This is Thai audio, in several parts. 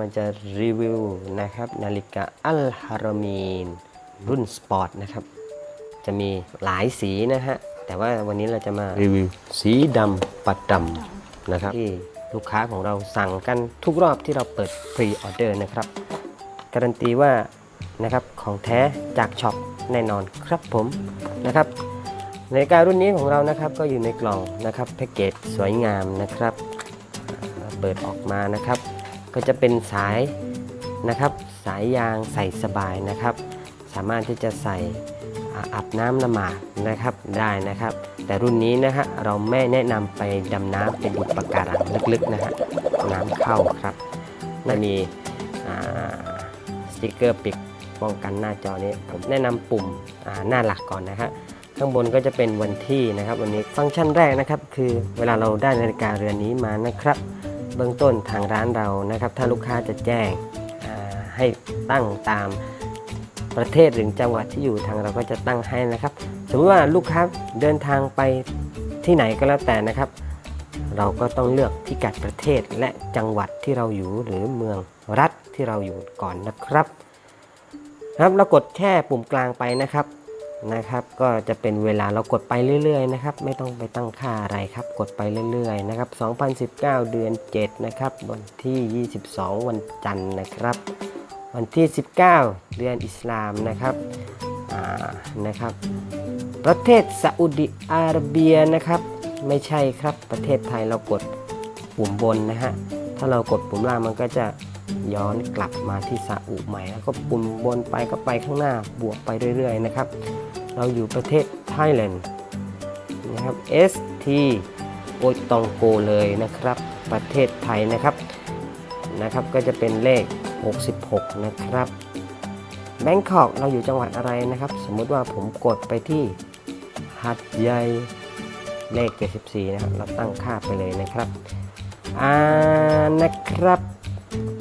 มันจะรีวิวนะครับนาฬิกาอัลฮารอมีนรุ่นสปอร์ตนะครับ จะมีหลายสีนะฮะ แต่ว่าวันนี้เราจะมารีวิวสีดำปัดดำนะครับ ที่ลูกค้าของเราสั่งกันทุกรอบที่เราเปิดพรีออเดอร์นะครับ การันตีว่านะครับของแท้จากช็อปแน่นอนครับผมนะครับนาฬิการุ่นนี้ของเรานะครับก็อยู่ในกล่องนะครับแพ็กเกจสวยงามนะครับอ่าเปิดออกมานะครับ ก็จะเป็นสายนะครับสายยางใส่สบายนะครับ สามารถที่จะใส่อาบน้ำละหมาดนะครับได้นะครับ แต่รุ่นนี้นะฮะเราไม่แนะนำไปดำน้ำเป็นอุปการังลึกๆนะฮะน้ำเข้าครับและมีสติกเกอร์ปิดป้องกันหน้าจอนี้ผมแนะนำปุ่มหน้าหลักก่อนนะฮะข้างบนก็จะเป็นวันที่นะครับวันนี้ฟังก์ชันแรกนะครับ คือเวลาเราได้นาฬิกาเรือนนี้มานะครับ เบื้องต้นทางร้านเรานะครับ ถ้าลูกค้าจะแจ้งให้ตั้งตามประเทศหรือจังหวัดที่อยู่ทางเราก็จะตั้งให้นะครับ สมมติว่าลูกค้าเดินทางไปที่ไหนก็แล้วแต่นะครับ เราก็ต้องเลือกพิกัดประเทศและจังหวัดที่เราอยู่หรือเมืองรัฐที่เราอยู่ก่อนนะครับ ครับเรากดแค่ปุ่มกลางไปนะครับ นะครับ ก็จะเป็นเวลาเรากดไปเรื่อยๆนะครับ ไม่ต้องไปตั้งค่าอะไรครับ กดไปเรื่อยๆนะครับ 2019 เดือน 7 นะครับ วันที่ 22 วันจันทร์นะครับ วันที่ 19 เดือนอิสลามนะครับนะครับ ประเทศซาอุดิอาระเบียนะครับ ไม่ใช่ครับ ประเทศไทยเรากดปุ่มบนนะฮะ ถ้าเรากดปุ่มล่างมันก็จะย้อนกลับมาที่ซาอุใหม่แล้วก็ปุ่มบนไปก็ไปข้างหน้าบวกไปเรื่อย ๆ นะครับ เราอยู่ประเทศไทยแลนด์นะครับ ST โอตองโกเลยนะครับ ประเทศไทยนะครับนะครับ ก็จะเป็นเลข 66 นะครับแบงคอกเราอยู่จังหวัดอะไรนะครับ สมมุติว่าผมกดไปที่หัดใหญ่เลข 74 นะครับ เราตั้งค่าไปเลยนะครับอ่านะครับ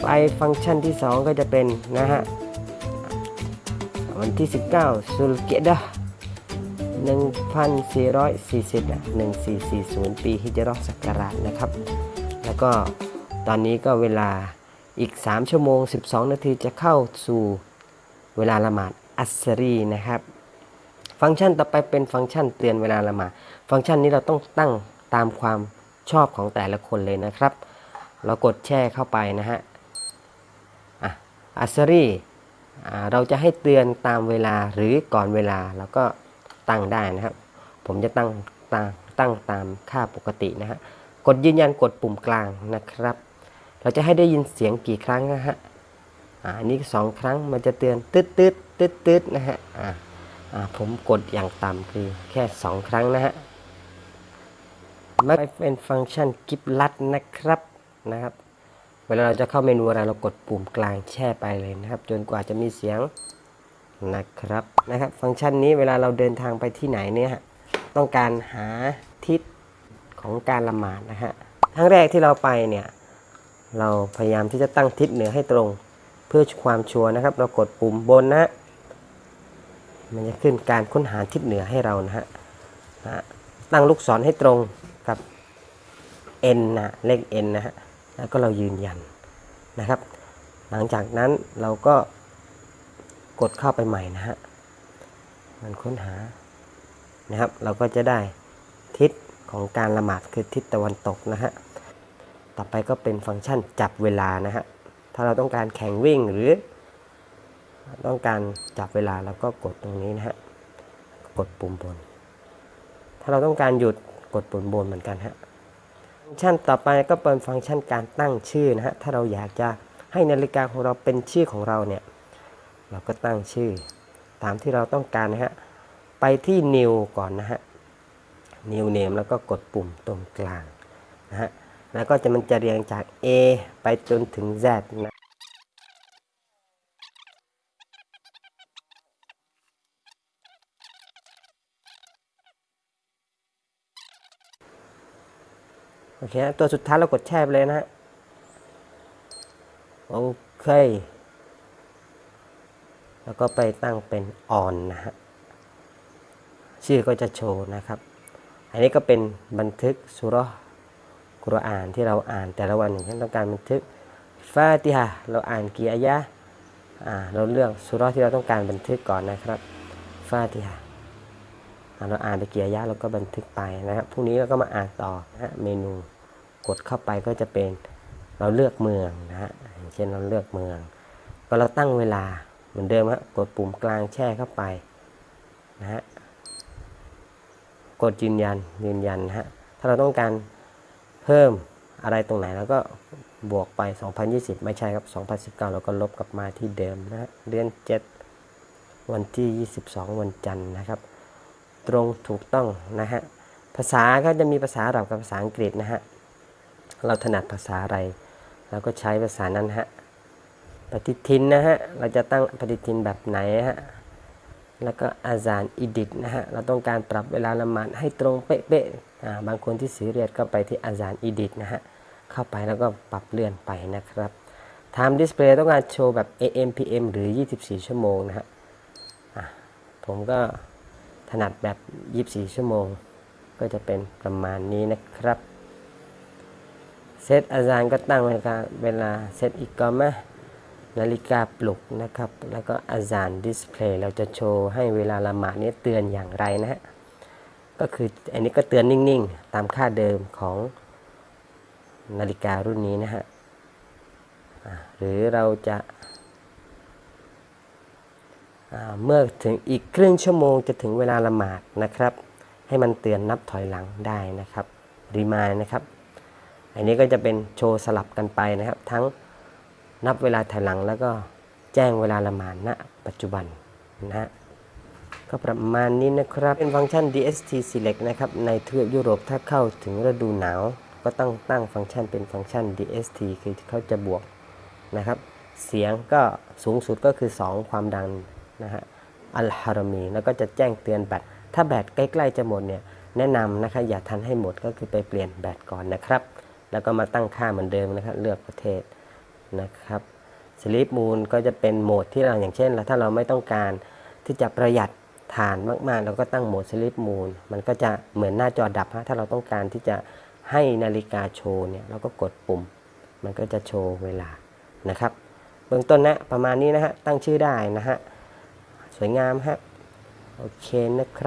ไปฟังก์ชันที่ 2 ก็จะเป็นนะฮะวันที่ 19สุลเกดะ 1440นะ1440 ปีฮิจราะห์ศักราชนะครับ แล้วก็ตอนนี้ก็เวลาอีก 3 ชั่วโมง 12 นาทีจะเข้าสู่เวลาละหมาดอัสรีนะครับ ฟังก์ชันต่อไปเป็นฟังก์ชันเตือนเวลาละหมาด ฟังก์ชันนี้เราต้องตั้งตามความชอบของแต่ละคนเลยนะครับ เรากดแช่เข้าไปนะฮะอัสรีเราจะให้เตือนตามเวลาหรือก่อนเวลาเราก็ ตั้งได้นะครับ ผมจะตั้งตั้งตั้งตามค่าปกตินะฮะกดยืนยันกดปุ่มกลางนะครับ เราจะให้ได้ยินเสียงกี่ครั้งนะฮะอ่าอันนี้สองครั้งมันจะเตือนตืดตืดตืดตืดนะฮะอ่าอ่าผมกดอย่างต่ำคือแค่สองครั้งนะฮะไม่เป็นฟังก์ชันกิฟลัดนะครับนะครับ เวลาเราจะเข้าเมนูอะไรเรากดปุ่มกลางแช่ไปเลยนะครับ จนกว่าจะมีเสียง นะครับนะครับ ฟังก์ชันนี้เวลาเราเดินทางไปที่ไหนเนี่ยต้องการหาทิศของการละหมาดนะฮะครั้งแรกที่เราไปเนี่ยเราพยายามที่จะตั้งทิศเหนือให้ตรง เพื่อความชัวร์นะครับ เรากดปุ่มบนนะ มันจะขึ้นการค้นหาทิศเหนือให้เรานะฮะนะฮะตั้งลูกศรให้ตรงกับ N นะเลข N นะฮะแล้วก็เรายืนยันนะครับ หลังจากนั้นเราก็ กดเข้าไปใหม่นะฮะ มันค้นหานะครับ เราก็จะได้ทิศของการละหมาดคือทิศตะวันตกนะฮะ ต่อไปก็เป็นฟังก์ชันจับเวลานะฮะ ถ้าเราต้องการแข่งวิ่งหรือ ต้องการจับเวลาเราก็กดตรงนี้นะฮะ กดปุ่มบน ถ้าเราต้องการหยุดกดปุ่มบนเหมือนกันฮะ ฟังก์ชันต่อไปก็เป็นฟังก์ชันการตั้งชื่อนะฮะ ถ้าเราอยากจะให้นาฬิกาของเราเป็นชื่อของเราเนี่ย เราก็ตั้งชื่อ ตามที่เราต้องการนะฮะ ไปที่ new ก่อนนะฮะ new name แล้วก็กดปุ่มตรงกลางนะฮะ แล้วก็จะมันจะเรียงจาก A ไปจนถึง Z นะโอเคนะตัวสุดท้ายเรากดแช่ไปเลยนะฮะ โอเค แล้วก็ไปตั้งเป็น on นะฮะชื่อก็จะโชว์นะครับ อันนี้ก็เป็นบันทึกสุรกุรอานที่เราอ่านแต่ละวันอย่างเช่นต้องการบันทึกฟาติฮะเราอ่านกี่อายะอ่าเราเลือกสุรที่เราต้องการบันทึกก่อนนะครับฟาติฮะเราอ่านไปกี่อายะเราก็บันทึกไปนะครับพรุ่งนี้เราก็มาอ่านต่อนะเมนูกดเข้าไปก็จะเป็นเราเลือกเมืองนะฮะอย่างเช่นเราเลือกเมือง ก็เราตั้งเวลา มือนเดิมฮะกดปุ่มกลางแช่เข้าไปนะฮะกดยืนยันยืนยันนะฮะถ้าเราต้องการเพิ่มอะไรตรงไหนเราก็บวกไป 2020 ไม่ใช่ครับ 2019 เราก็ลบกลับมาที่เดิมนะฮะเดือน 7 วันที่ 22 วันจันทร์นะครับ ตรงถูกต้องนะฮะภาษาก็จะมีภาษาอาหรับกับภาษาอังกฤษนะฮะเราถนัดภาษาอะไรเราก็ใช้ภาษานั้นฮะ ปฏิทินนะฮะ เราจะตั้งปฏิทินแบบไหนฮะ แล้วก็อาจารย์อิดิตนะฮะ เราต้องการปรับเวลาละหมาดให้ตรงเป๊ะๆอ่าบางคนที่สีเรียสก็ไปที่อาจารย์อิดิตนะฮะ เข้าไปแล้วก็ปรับเลื่อนไปนะครับ Time Display ต้องการโชว์แบบ AM PM หรือ 24 ชั่วโมงนะฮะผมก็ถนัดแบบ 24 ชั่วโมง ก็จะเป็นประมาณนี้นะครับ เซตอาจารย์ก็ตั้งเวลาเวลาเซตอีกก็มะ นาฬิกาปลุกนะครับ แล้วก็อาจารย์ดิสเพลย์เราจะโชว์ให้เวลาละหมาดนี้เตือนอย่างไรนะฮะ ก็คืออันนี้ก็เตือนนิ่งๆ ตามค่าเดิมของนาฬิการุ่นนี้นะฮะ หรือเราจะาเมื่อถึงอีกครึ่งชั่วโมงจะถึงเวลาละหมาดนะครับ ให้มันเตือนนับถอยหลังได้นะครับ รีมายนะครับ อันนี้ก็จะเป็นโชว์สลับกันไปนะครับ ทั้ง นับเวลาถอยหลังแล้วก็แจ้งเวลาละหมาดณปัจจุบันนะฮะก็ประมาณนี้นะครับ เป็นฟังก์ชัน DST Select นะครับ ในทวีปยุโรปถ้าเข้าถึงฤดูหนาว ก็ต้องตั้งฟังก์ชันเป็นฟังก์ชัน DST คือเขาจะบวกนะครับ เสียงก็สูงสุดก็คือ 2 ความดังนะฮะอัลฮารมี แล้วก็จะแจ้งเตือนแบต ถ้าแบตใกล้ๆจะหมดเนี่ย แนะนำนะครับอย่าทันให้หมดก็คือไปเปลี่ยนแบตก่อนนะครับ แล้วก็มาตั้งค่าเหมือนเดิมนะครับ เลือกประเทศ นะครับสลิปมูลก็จะเป็นโหมดที่เราอย่างเช่นถ้าเราไม่ต้องการที่จะประหยัดฐานมากๆ เราก็ตั้งโหมดสลิปมูลมันก็จะเหมือนหน้าจอดับฮะถ้าเราต้องการที่จะให้นาฬิกาโชว์เนี่ยเราก็กดปุ่ม มันก็จะโชว์เวลานะครับ เบื้องต้นนะประมาณนี้นะฮะตั้งชื่อได้นะฮะสวยงามฮะโอเคนะครับ